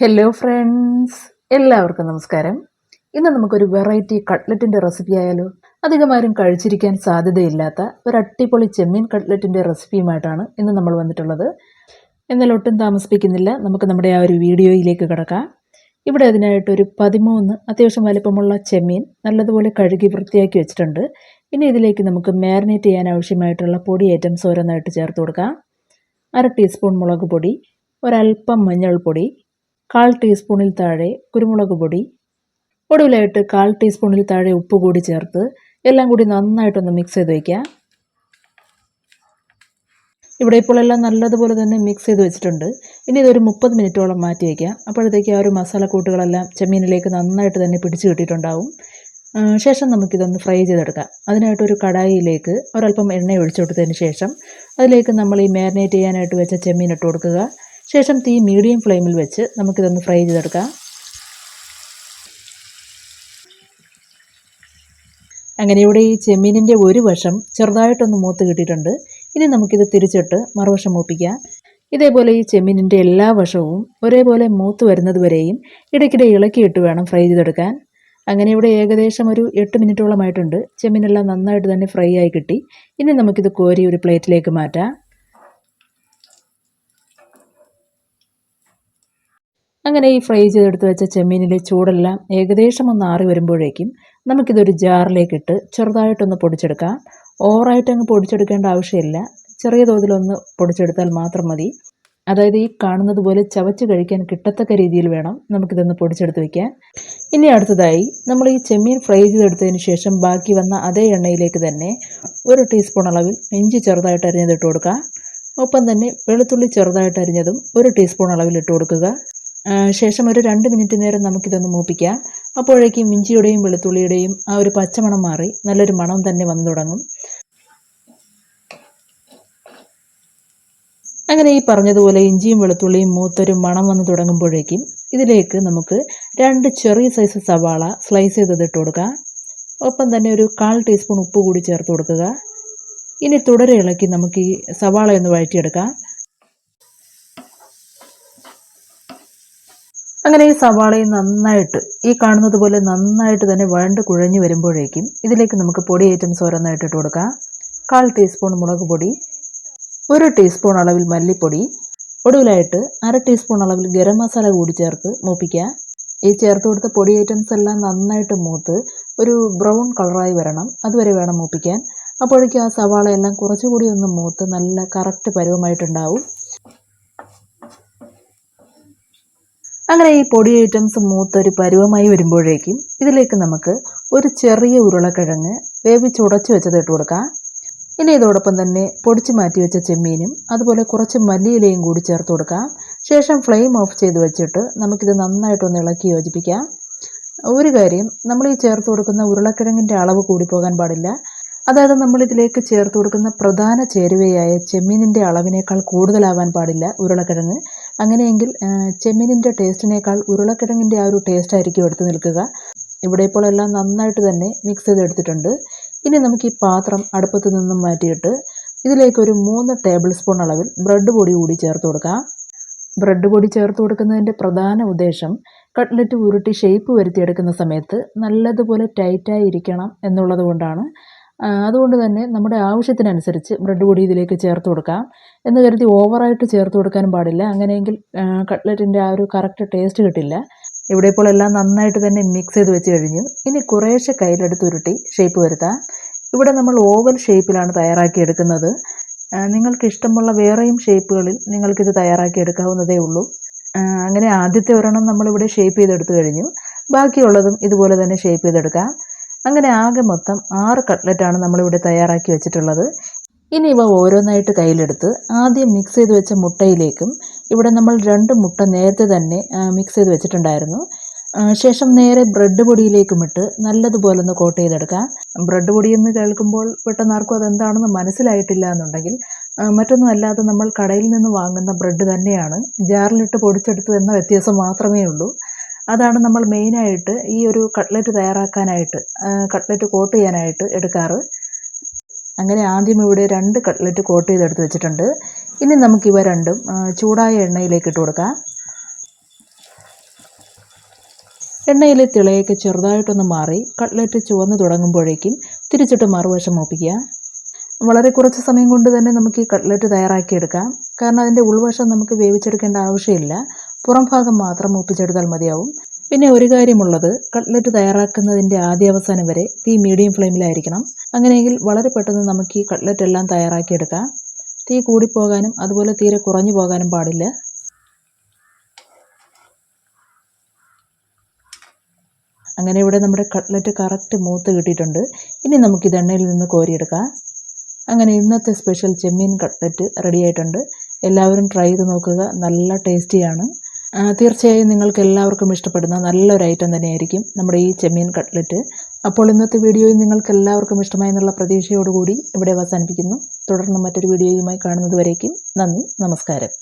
Hello friends എല്ലാവർക്കും നമസ്കാരം. ഇന്ന് നമുക്കൊരു വെറൈറ്റി കട്ട്ലറ്റിന്റെ റെസിപ്പി ആയാലോ? അധികം ആരും കഴിച്ചിരിക്കാൻ സാധ്യതയില്ലാത്ത ഒരു അട്ടിപ്പൊളി ചെമ്മീൻ കട്ട്ലറ്റിന്റെ റെസിപ്പിയുമായിട്ടാണ് ഇന്ന് നമ്മൾ വന്നിട്ടുള്ളത്. എന്നാൽ ഒട്ടും താമസിപ്പിക്കുന്നില്ല. നമുക്ക് നമ്മുടെ ആ ഒരു വീഡിയോയിലേക്ക് കിടക്കാം. ഇവിടെ അതിനായിട്ട് ഒരു പതിമൂന്ന് അത്യാവശ്യം വലിപ്പമുള്ള ചെമ്മീൻ നല്ലതുപോലെ കഴുകി വൃത്തിയാക്കി വെച്ചിട്ടുണ്ട്. ഇനി ഇതിലേക്ക് നമുക്ക് മാരിനേറ്റ് ചെയ്യാൻ ആവശ്യമായിട്ടുള്ള പൊടി ഐറ്റംസ് ഓരോന്നായിട്ട് ചേർത്ത് കൊടുക്കാം. അര ടീസ്പൂൺ മുളക് പൊടി ഒരൽപ്പം മഞ്ഞൾപ്പൊടി കാൽ ടീസ്പൂണിൽ താഴെ കുരുമുളക് പൊടി ഒടുവിലായിട്ട് കാൽ ടീസ്പൂണിൽ താഴെ ഉപ്പ് കൂടി ചേർത്ത് എല്ലാം കൂടി നന്നായിട്ടൊന്ന് മിക്സ് ചെയ്ത് വയ്ക്കുക ഇവിടെ ഇപ്പോൾ എല്ലാം നല്ലതുപോലെ തന്നെ മിക്സ് ചെയ്ത് വെച്ചിട്ടുണ്ട്. ഇനി ഇതൊരു മുപ്പത് മിനിറ്റോളം മാറ്റി വയ്ക്കാം അപ്പോഴത്തേക്ക് ആ ഒരു മസാലക്കൂട്ടുകളെല്ലാം ചെമ്മീനിലേക്ക് നന്നായിട്ട് തന്നെ പിടിച്ചു കിട്ടിയിട്ടുണ്ടാവും. ശേഷം നമുക്കിതൊന്ന് ഫ്രൈ ചെയ്തെടുക്കാം. അതിനായിട്ടൊരു കടായിയിലേക്ക് ഒരല്പം എണ്ണ ഒഴിച്ചു കൊടുത്തതിന് ശേഷം അതിലേക്ക് നമ്മൾ ഈ മാരിനേറ്റ് ചെയ്യാനായിട്ട് വെച്ച ചെമ്മീൻ ഇട്ട് കൊടുക്കുക. ശേഷം തീ മീഡിയം ഫ്ലെയിമിൽ വെച്ച് നമുക്കിതൊന്ന് ഫ്രൈ ചെയ്തെടുക്കാം. അങ്ങനെ ഇവിടെ ഈ ചെമ്മീനിന്റെ ഒരു വശം ചെറുതായിട്ടൊന്ന് മൂത്ത് കിട്ടിയിട്ടുണ്ട്. ഇനി നമുക്കിത് തിരിച്ചിട്ട് മറുവശം മൂപ്പിക്കാം. ഇതേപോലെ ഈ ചെമ്മീനിന്റെ എല്ലാ വശവും ഒരേപോലെ മൂത്ത് വരുന്നത് വരെയും ഇടയ്ക്കിടെ ഇളക്കിയിട്ട് വേണം ഫ്രൈ ചെയ്തെടുക്കാൻ. അങ്ങനെ ഇവിടെ ഏകദേശം ഒരു എട്ട് മിനിറ്റോളമായിട്ടുണ്ട്. ചെമ്മീനെല്ലാം നന്നായിട്ട് തന്നെ ഫ്രൈ ആയി കിട്ടി. ഇനി നമുക്കിത് കോരി ഒരു പ്ലേറ്റിലേക്ക് മാറ്റാം. അങ്ങനെ ഈ ഫ്രൈ ചെയ്തെടുത്ത് വെച്ച ചെമ്മീനിലെ ചൂടെല്ലാം ഏകദേശം ഒന്ന് ആറി വരുമ്പോഴേക്കും നമുക്കിതൊരു ജാറിലേക്കിട്ട് ചെറുതായിട്ടൊന്ന് പൊടിച്ചെടുക്കാം. ഓവറായിട്ട് അങ്ങ് പൊടിച്ചെടുക്കേണ്ട ആവശ്യമില്ല. ചെറിയ തോതിലൊന്ന് പൊടിച്ചെടുത്താൽ മാത്രം മതി. അതായത് ഈ കാണുന്നത് പോലെ ചവച്ച് കഴിക്കാൻ കിട്ടത്തക്ക രീതിയിൽ വേണം നമുക്കിതൊന്ന് പൊടിച്ചെടുത്ത് വയ്ക്കാൻ ഇനി അടുത്തതായി നമ്മൾ ഈ ചെമ്മീൻ ഫ്രൈ ചെയ്തെടുത്തതിന് ശേഷം ബാക്കി വന്ന അതേ എണ്ണയിലേക്ക് തന്നെ ഒരു ടീസ്പൂൺ അളവിൽ ഇഞ്ചി ചെറുതായിട്ട് അരിഞ്ഞതിട്ട് കൊടുക്കുക ഒപ്പം തന്നെ വെളുത്തുള്ളി ചെറുതായിട്ട് അരിഞ്ഞതും ഒരു ടീസ്പൂൺ അളവിൽ ഇട്ട് കൊടുക്കുക. ശേഷം ഒരു രണ്ട് മിനിറ്റ് നേരം നമുക്കിതൊന്ന് മൂപ്പിക്കാം. അപ്പോഴേക്കും ഇഞ്ചിയുടെയും വെളുത്തുള്ളിയുടെയും ആ ഒരു പച്ചമണം മാറി. നല്ലൊരു മണം തന്നെ വന്നു തുടങ്ങും. അങ്ങനെ ഈ പറഞ്ഞതുപോലെ ഇഞ്ചിയും വെളുത്തുള്ളിയും മൂത്തൊരു മണം വന്ന് തുടങ്ങുമ്പോഴേക്കും ഇതിലേക്ക് നമുക്ക് രണ്ട് ചെറിയ സൈസ് സവാള സ്ലൈസ് ചെയ്തത് ഇട്ട് കൊടുക്കുക ഒപ്പം തന്നെ ഒരു കാൽ ടീസ്പൂൺ ഉപ്പ് കൂടി ചേർത്ത് കൊടുക്കുക. ഇനി തുടരെ ഇളക്കി നമുക്ക് ഈ സവാള ഒന്ന് വഴറ്റിയെടുക്കാം. അങ്ങനെ ഈ സവാളയും നന്നായിട്ട് ഈ കാണുന്നത് പോലെ നന്നായിട്ട് തന്നെ വഴണ്ട് കുഴഞ്ഞു വരുമ്പോഴേക്കും ഇതിലേക്ക് നമുക്ക് പൊടി ഐറ്റംസ് ഓരോന്നായിട്ട് ഇട്ട് കൊടുക്കാം. കാൽ ടീസ്പൂൺ മുളക് പൊടി ഒരു ടീസ്പൂൺ അളവിൽ മല്ലിപ്പൊടി ഒടുവിലായിട്ട് അര ടീസ്പൂൺ അളവിൽ ഗരം മസാല കൂടി ചേർത്ത് മൂപ്പിക്കുക. ഈ ചേർത്ത് കൊടുത്ത പൊടി ഐറ്റംസ് എല്ലാം നന്നായിട്ട് മൂത്ത് ഒരു ബ്രൗൺ കളറായി വരണം. അതുവരെ വേണം മൂപ്പിക്കാൻ. അപ്പോഴേക്കും ആ സവാള എല്ലാം കുറച്ചുകൂടി ഒന്ന് മൂത്ത് നല്ല കറക്റ്റ് പരുവമായിട്ടുണ്ടാവും. അങ്ങനെ ഈ പൊടി ഐറ്റംസ് മൂത്തൊരു പരുവമായി വരുമ്പോഴേക്കും ഇതിലേക്ക് നമുക്ക് ഒരു ചെറിയ ഉരുളക്കിഴങ്ങ് വേവിച്ചുടച്ചു വെച്ചത് ഇട്ട് കൊടുക്കാം. ഇനി ഇതോടൊപ്പം തന്നെ പൊടിച്ച് മാറ്റി വെച്ച ചെമ്മീനും അതുപോലെ കുറച്ച് മല്ലിയിലയും കൂടി ചേർത്ത് കൊടുക്കാം. ശേഷം ഫ്ലെയിം ഓഫ് ചെയ്ത് വെച്ചിട്ട് നമുക്കിത് നന്നായിട്ടൊന്ന് ഇളക്കി യോജിപ്പിക്കാം. ഒരു കാര്യം നമ്മൾ ഈ ചേർത്ത് കൊടുക്കുന്ന ഉരുളക്കിഴങ്ങിന്റെ അളവ് കൂടി പോകാൻ പാടില്ല. അതായത് നമ്മളിതിലേക്ക് ചേർത്ത് കൊടുക്കുന്ന പ്രധാന ചേരുവയായ ചെമ്മീനിന്റെ അളവിനേക്കാൾ കൂടുതലാവാൻ പാടില്ല ഉരുളക്കിഴങ്ങ്. അങ്ങനെയെങ്കിൽ ചെമ്മീനിന്റെ ടേസ്റ്റിനേക്കാൾ ഉരുളക്കിഴങ്ങിന്റെ ആ ഒരു ടേസ്റ്റ് ആയിരിക്കും എടുത്ത് നിൽക്കുക. ഇവിടെ ഇപ്പോൾ എല്ലാം നന്നായിട്ട് തന്നെ മിക്സ് ചെയ്തെടുത്തിട്ടുണ്ട്. ഇനി നമുക്ക് ഈ പാത്രം അടുപ്പത്ത് നിന്നും മാറ്റിയിട്ട് ഇതിലേക്ക് ഒരു മൂന്ന് ടേബിൾ സ്പൂൺ അളവിൽ ബ്രെഡ് പൊടി കൂടി ചേർത്ത് കൊടുക്കാം. ബ്രെഡ് പൊടി ചേർത്ത് കൊടുക്കുന്നതിന്റെ പ്രധാന ഉദ്ദേശം കട്ട്ലറ്റ് ഉരുട്ടി ഷേപ്പ് വരുത്തിയെടുക്കുന്ന സമയത്ത് നല്ലതുപോലെ ടൈറ്റായി ഇരിക്കണം എന്നുള്ളത് കൊണ്ടാണ്. അതുകൊണ്ട് തന്നെ നമ്മുടെ ആവശ്യത്തിനനുസരിച്ച് ബ്രെഡ് പൊടി ഇതിലേക്ക് ചേർത്ത് കൊടുക്കാം. എന്ന് കരുതി ഓവറായിട്ട് ചേർത്ത് കൊടുക്കാനും പാടില്ല. അങ്ങനെയെങ്കിൽ കട്ട്ലറ്റിന്റെ ആ ഒരു കറക്റ്റ് ടേസ്റ്റ് കിട്ടില്ല. ഇവിടെ ഇപ്പോൾ എല്ലാം നന്നായിട്ട് തന്നെ മിക്സ് ചെയ്ത് വെച്ച് കഴിഞ്ഞു. ഇനി കുറേശ്ശെ കയ്യിലെടുത്ത് ഉരുട്ടി ഷേപ്പ് വരുത്താം. ഇവിടെ നമ്മൾ ഓവൽ ഷേപ്പിലാണ് തയ്യാറാക്കിയെടുക്കുന്നത് നിങ്ങൾക്ക് ഇഷ്ടമുള്ള വേറെയും ഷേപ്പുകളിൽ നിങ്ങൾക്കിത് തയ്യാറാക്കി എടുക്കാവുന്നതേ ഉള്ളൂ. അങ്ങനെ ആദ്യത്തെ ഒരെണ്ണം നമ്മളിവിടെ ഷേപ്പ് ചെയ്തെടുത്തു കഴിഞ്ഞു. ബാക്കിയുള്ളതും ഇതുപോലെ തന്നെ ഷേപ്പ് ചെയ്തെടുക്കാം. അങ്ങനെ ആകെ മൊത്തം ആറ് കട്ട്ലറ്റാണ് നമ്മളിവിടെ തയ്യാറാക്കി വെച്ചിട്ടുള്ളത്. ഇനി ഇവ ഓരോന്നായിട്ട് കയ്യിലെടുത്ത് ആദ്യം മിക്സ് ചെയ്ത് വെച്ച മുട്ടയിലേക്കും ഇവിടെ നമ്മൾ രണ്ട് മുട്ട നേരത്തെ തന്നെ മിക്സ് ചെയ്ത് വെച്ചിട്ടുണ്ടായിരുന്നു. ശേഷം നേരെ ബ്രെഡ് പൊടിയിലേക്കും ഇട്ട് നല്ലതുപോലെ ഒന്ന് കോട്ട് ചെയ്തെടുക്കാം. ബ്രെഡ് പൊടി എന്ന് കേൾക്കുമ്പോൾ പെട്ടെന്ന് ആർക്കും അതെന്താണെന്ന് മനസ്സിലായിട്ടില്ല എന്നുണ്ടെങ്കിൽ മറ്റൊന്നും അല്ലാതെ നമ്മൾ കടയിൽ നിന്ന് വാങ്ങുന്ന ബ്രെഡ് തന്നെയാണ്. ജാറിലിട്ട് പൊടിച്ചെടുത്തു എന്ന വ്യത്യാസം മാത്രമേ ഉള്ളൂ. അതാണ് നമ്മൾ മെയിനായിട്ട് ഈ ഒരു കട്ട്ലറ്റ് തയ്യാറാക്കാനായിട്ട് കട്ട്ലറ്റ് കോട്ട് ചെയ്യാനായിട്ട് എടുക്കാറ്. അങ്ങനെ ആദ്യം ഇവിടെ രണ്ട് കട്ട്ലറ്റ് കോട്ട് ചെയ്തെടുത്ത് വെച്ചിട്ടുണ്ട്. ഇനി നമുക്കിവ രണ്ടും ചൂടായ എണ്ണയിലേക്ക് ഇട്ട് കൊടുക്കാം. എണ്ണയിലെ തിളയൊക്കെ ചെറുതായിട്ടൊന്ന് മാറി കട്ട്ലറ്റ് ചുവന്ന് തുടങ്ങുമ്പോഴേക്കും തിരിച്ചിട്ട് മറുവശം മൂപ്പിക്കുക. വളരെ കുറച്ച് സമയം കൊണ്ട് തന്നെ നമുക്ക് ഈ കട്ട്ലറ്റ് തയ്യാറാക്കിയെടുക്കാം. കാരണം അതിന്റെ ഉൾവശം നമുക്ക് വേവിച്ചെടുക്കേണ്ട ആവശ്യമില്ല. പുറം ഭാഗം മാത്രം മൂപ്പിച്ചെടുത്താൽ മതിയാവും. പിന്നെ ഒരു കാര്യമുള്ളത് കട്ട്ലറ്റ് തയ്യാറാക്കുന്നതിന്റെ ആദ്യ അവസാനം വരെ തീ മീഡിയം ഫ്ലെയിമിലായിരിക്കണം. അങ്ങനെയെങ്കിൽ വളരെ പെട്ടെന്ന് നമുക്ക് ഈ കട്ട്ലറ്റ് എല്ലാം തയ്യാറാക്കിയെടുക്കാം. തീ കൂടിപ്പോകാനും അതുപോലെ തീരെ കുറഞ്ഞു പോകാനും പാടില്ല. അങ്ങനെ ഇവിടെ നമ്മുടെ കട്ട്ലറ്റ് കറക്റ്റ് മൂത്ത് കിട്ടിയിട്ടുണ്ട്. ഇനി നമുക്കിത് എണ്ണയിൽ നിന്ന് കോരിയെടുക്കാം. അങ്ങനെ ഇന്നത്തെ സ്പെഷ്യൽ ചെമ്മീൻ കട്ട്ലറ്റ് റെഡി ആയിട്ടുണ്ട് എല്ലാവരും ട്രൈ ചെയ്ത് നോക്കുക. നല്ല ടേസ്റ്റിയാണ്. തീർച്ചയായും നിങ്ങൾക്ക് എല്ലാവർക്കും ഇഷ്ടപ്പെടുന്ന നല്ലൊരു ഐറ്റം തന്നെയായിരിക്കും നമ്മുടെ ഈ ചെമ്മീൻ കട്ട്ലറ്റ് അപ്പോൾ ഇന്നത്തെ വീഡിയോയിൽ നിങ്ങൾക്ക് എല്ലാവർക്കും ഇഷ്ടമായി എന്നുള്ള പ്രതീക്ഷയോടുകൂടി ഇവിടെ അവസാനിപ്പിക്കുന്നു. തുടർന്ന് മറ്റൊരു വീഡിയോയുമായി കാണുന്നതുവരേക്കും നന്ദി നമസ്കാരം.